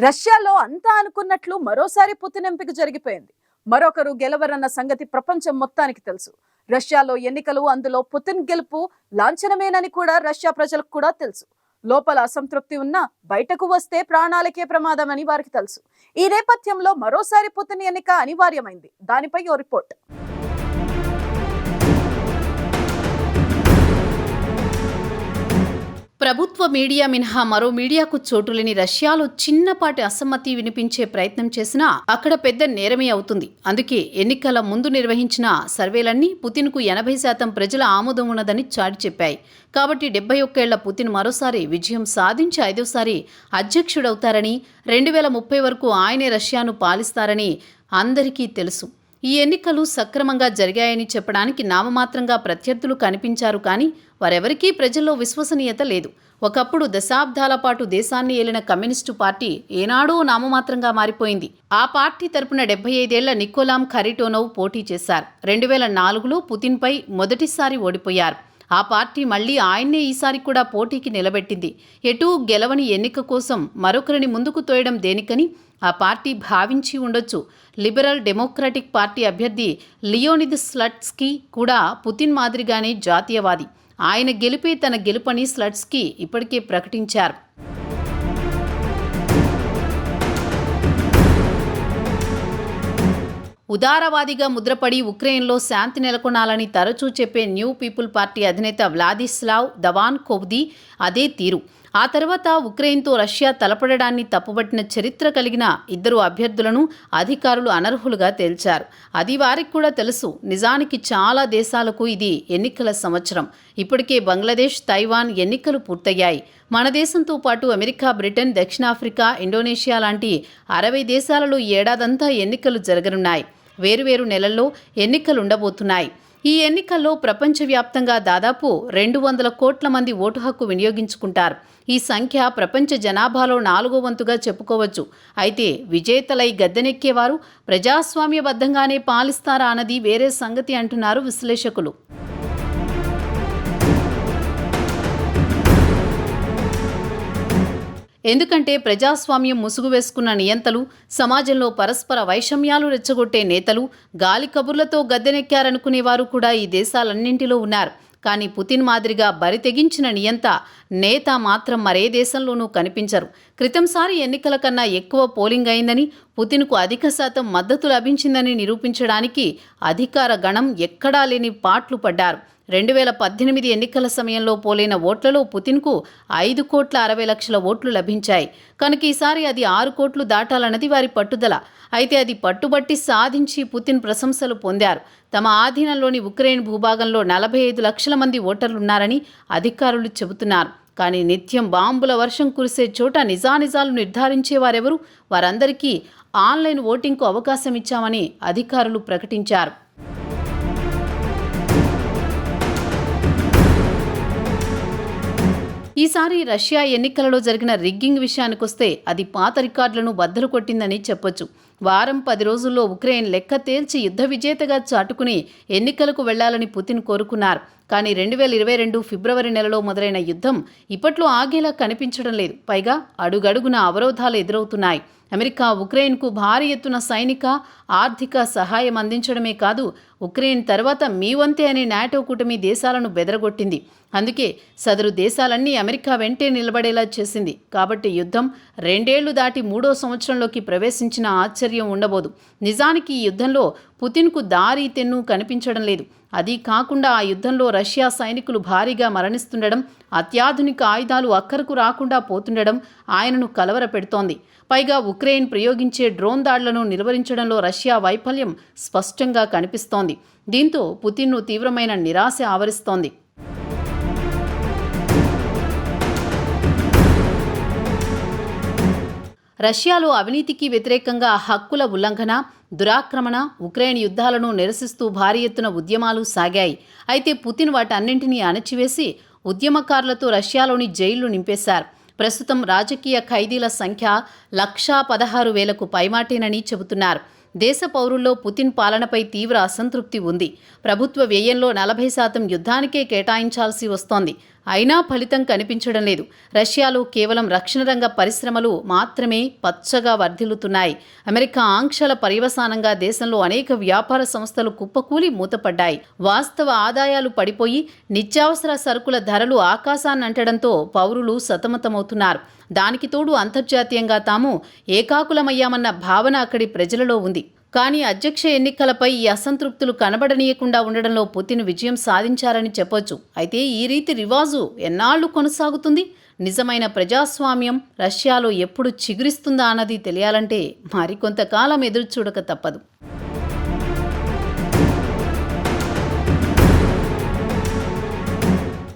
రష్యాలో అంతా అనుకున్నట్లు మరోసారి పుతిన్ ఎంపిక జరిగిపోయింది. మరొకరు గెలవరన్న సంగతి ప్రపంచం మొత్తానికి తెలుసు. రష్యాలో ఎన్నికలు అందులో పుతిన్ గెలుపు లాంఛనమేనని కూడా రష్యా ప్రజలకు కూడా తెలుసు. లోపల అసంతృప్తి ఉన్నా బయటకు వస్తే ప్రాణాలకే ప్రమాదమని వారికి తెలుసు. ఈ నేపథ్యంలో మరోసారి పుతిన్ ఎన్నిక అనివార్యమైంది. దానిపై ఓ రిపోర్ట్. ప్రభుత్వ మీడియా మినహా మరో మీడియాకు చోటులేని రష్యాలో చిన్నపాటి అసమ్మతి వినిపించే ప్రయత్నం చేసినా అక్కడ పెద్ద నేరమే అవుతుంది. అందుకే ఎన్నికల ముందు నిర్వహించిన సర్వేలన్నీ పుతిన్కు ఎనభై శాతం ప్రజల ఆమోదం ఉన్నదని చాటి చెప్పాయి. కాబట్టి డెబ్బై ఒక్కేళ్ళ పుతిన్ మరోసారి విజయం సాధించి ఐదోసారి అధ్యక్షుడవుతారని రెండు వేల ముప్పై వరకు ఆయనే రష్యాను పాలిస్తారని అందరికీ తెలుసు. ఈ ఎన్నికలు సక్రమంగా జరిగాయని చెప్పడానికి నామమాత్రంగా ప్రత్యర్థులు కనిపించారు కానీ వారెవరికీ ప్రజల్లో విశ్వసనీయత లేదు. ఒకప్పుడు దశాబ్దాల పాటు దేశాన్ని ఏలిన కమ్యూనిస్టు పార్టీ ఏనాడో నామమాత్రంగా మారిపోయింది. ఆ పార్టీ తరపున డెబ్బై ఐదేళ్ళ నికోలాం ఖరిటోనోవ్ పోటీ చేశారు. రెండు వేల నాలుగులో పుతిన్పై మొదటిసారి ఓడిపోయారు. ఆ పార్టీ మళ్ళీ ఆయన్నే ఈసారి కూడా పోటీకి నిలబెట్టింది. ఎటూ గెలవని ఎన్నిక కోసం మరొకరిని ముందుకు తోయడం దేనికని ఆ పార్టీ భావించి ఉండొచ్చు. లిబరల్ డెమోక్రటిక్ పార్టీ అభ్యర్థి లియోనిద్ స్లట్స్కి కూడా పుతిన్ మాదిరిగానే జాతీయవాది. ఆయన గెలిపే తన గెలుపని స్లట్స్కి ఇప్పటికే ప్రకటించారు. ఉదారవాదిగా ముద్రపడి ఉక్రెయిన్లో శాంతి నెలకొనాలని తరచూ చెప్పే న్యూ పీపుల్ పార్టీ అధినేత వ్లాదిస్లావ్ దవాన్ కోవ్ది అదే తీరు. ఆ తర్వాత ఉక్రెయిన్తో రష్యా తలపడడాన్ని తప్పుబట్టిన చరిత్ర కలిగిన ఇద్దరు అభ్యర్థులను అధికారులు అనర్హులుగా తేల్చారు. అది వారికి కూడా తెలుసు. నిజానికి చాలా దేశాలకు ఇది ఎన్నికల సంవత్సరం. ఇప్పటికే బంగ్లాదేశ్ తైవాన్ ఎన్నికలు పూర్తయ్యాయి. మన దేశంతో పాటు అమెరికా బ్రిటన్ దక్షిణాఫ్రికా ఇండోనేషియా లాంటి అరవై దేశాలలో ఏడాదంతా ఎన్నికలు జరగనున్నాయి. వేరువేరు నెలల్లో ఎన్నికలు ఉండబోతున్నాయి ఈ ఎన్నికల్లో ప్రపంచవ్యాప్తంగా దాదాపు రెండు వందల కోట్ల మంది ఓటు హక్కు వినియోగించుకుంటారు. ఈ సంఖ్య ప్రపంచ జనాభాలో నాలుగో వంతుగా చెప్పుకోవచ్చు. అయితే విజేతలై గద్దెనెక్కేవారు ప్రజాస్వామ్యబద్ధంగానే పాలిస్తారా అన్నది వేరే సంగతి అంటున్నారు విశ్లేషకులు. ఎందుకంటే ప్రజాస్వామ్యం ముసుగు వేసుకున్న నియంతలు సమాజంలో పరస్పర వైషమ్యాలు రెచ్చగొట్టే నేతలు గాలి కబుర్లతో గద్దెనెక్కారనుకునేవారు కూడా ఈ దేశాలన్నింటిలో ఉన్నారు. కానీ పుతిన్ మాదిరిగా బరి తెగించిన నియంత నేత మాత్రం మరే దేశంలోనూ కనిపించరు. క్రితంసారి ఎన్నికల కన్నా ఎక్కువ పోలింగ్ అయిందని పుతిన్కు అధిక శాతం మద్దతు లభించిందని నిరూపించడానికి అధికార గణం ఎక్కడా లేని పాట్లు పడ్డారు. రెండు వేల పద్దెనిమిది ఎన్నికల సమయంలో పోలైన ఓట్లలో పుతిన్కు ఐదు కోట్ల అరవై లక్షల ఓట్లు లభించాయి. కనుక ఈసారి అది ఆరు కోట్లు దాటాలన్నది వారి పట్టుదల. అయితే అది పట్టుబట్టి సాధించి పుతిన్ ప్రశంసలు పొందారు. తమ ఆధీనంలోని ఉక్రెయిన్ భూభాగంలో నలభై ఐదు లక్షల మంది ఓటర్లున్నారని అధికారులు చెబుతున్నారు. కానీ నిత్యం బాంబుల వర్షం కురిసే చోట నిజానిజాలు నిర్ధారించేవారెవరు వారందరికీ ఆన్లైన్ ఓటింగ్కు అవకాశం ఇచ్చామని అధికారులు ప్రకటించారు. ఈసారి రష్యా ఎన్నికలలో జరిగిన రిగ్గింగ్ విషయానికొస్తే అది పాత రికార్డులను బద్దలు కొట్టిందని చెప్పొచ్చు. వారం పది రోజుల్లో ఉక్రెయిన్ లెక్క తేల్చి యుద్ధ విజేతగా చాటుకుని ఎన్నికలకు వెళ్ళాలని పుతిన్ కోరుకున్నారు. కానీ రెండు వేల ఇరవై రెండు ఫిబ్రవరి నెలలో మొదలైన యుద్ధం ఇప్పట్లో ఆగేలా కనిపించడం లేదు. పైగా అడుగడుగున అవరోధాలు ఎదురవుతున్నాయి. అమెరికా ఉక్రెయిన్కు భారీ ఎత్తున సైనిక ఆర్థిక సహాయం అందించడమే కాదు ఉక్రెయిన్ తర్వాత మీ వంతే అనే నాటో కూటమి దేశాలను బెదరగొట్టింది. అందుకే సదరు దేశాలన్నీ అమెరికా వెంటే నిలబడేలా చేసింది. కాబట్టి యుద్ధం రెండేళ్ళు దాటి మూడో సంవత్సరంలోకి ప్రవేశించిన ఆశ్చర్యం. ఉండబోదు. నిజానికి ఈ యుద్ధంలో పుతిన్కు దారి తెన్ను కనిపించడం లేదు. అది కాకుండా ఆ యుద్ధంలో రష్యా సైనికులు భారీగా మరణిస్తుండడం అత్యాధునిక ఆయుధాలు అక్కరకు రాకుండా పోతుండడం ఆయనను కలవర పెడుతోంది పైగా ఉక్రెయిన్ ప్రయోగించే డ్రోన్ దాడులను నిలువరించడంలో రష్యా వైఫల్యం స్పష్టంగా కనిపిస్తోంది. దీంతో పుతిన్ను తీవ్రమైన నిరాశ ఆవరిస్తోంది. రష్యాలో అవినీతికి వ్యతిరేకంగా హక్కుల ఉల్లంఘన దురాక్రమణ ఉక్రెయిన్ యుద్ధాలను నిరసిస్తూ భారీ ఎత్తున ఉద్యమాలు సాగాయి. అయితే పుతిన్ వాటన్నింటినీ అణచివేసి ఉద్యమకారులతో రష్యాలోని జైళ్ళు నింపేశారు. ప్రస్తుతం రాజకీయ ఖైదీల సంఖ్య లక్షా పదహారు వేలకు పైమాటేనని చెబుతున్నారు. దేశ పౌరుల్లో పుతిన్ పాలనపై తీవ్ర అసంతృప్తి ఉంది. ప్రభుత్వ వ్యయంలో నలభై శాతం యుద్ధానికే కేటాయించాల్సి వస్తోంది. అయినా ఫలితం కనిపించడం లేదు. రష్యాలో కేవలం రక్షణ రంగ పరిశ్రమలు మాత్రమే పచ్చగా వర్ధిల్లుతున్నాయి. అమెరికా ఆంక్షల పర్యవసానంగా దేశంలో అనేక వ్యాపార సంస్థలు కుప్పకూలి మూతపడ్డాయి. వాస్తవ ఆదాయాలు పడిపోయి నిత్యావసర సరుకుల ధరలు ఆకాశాన్నంటడంతో పౌరులు సతమతమవుతున్నారు. దానికి తోడు అంతర్జాతీయంగా తాము ఏకాకులమయ్యామన్న భావన అక్కడి ప్రజలలో ఉంది. కానీ అధ్యక్ష ఎన్నికలపై ఈ అసంతృప్తులు కనబడనీయకుండా ఉండడంలో పుతిన్ విజయం సాధించారని చెప్పొచ్చు. అయితే ఈ రీతి రివాజు ఎన్నాళ్ళు కొనసాగుతుంది? నిజమైన ప్రజాస్వామ్యం రష్యాలో ఎప్పుడు చిగురిస్తుందా అన్నది తెలియాలంటే మరికొంతకాలం ఎదురుచూడక తప్పదు.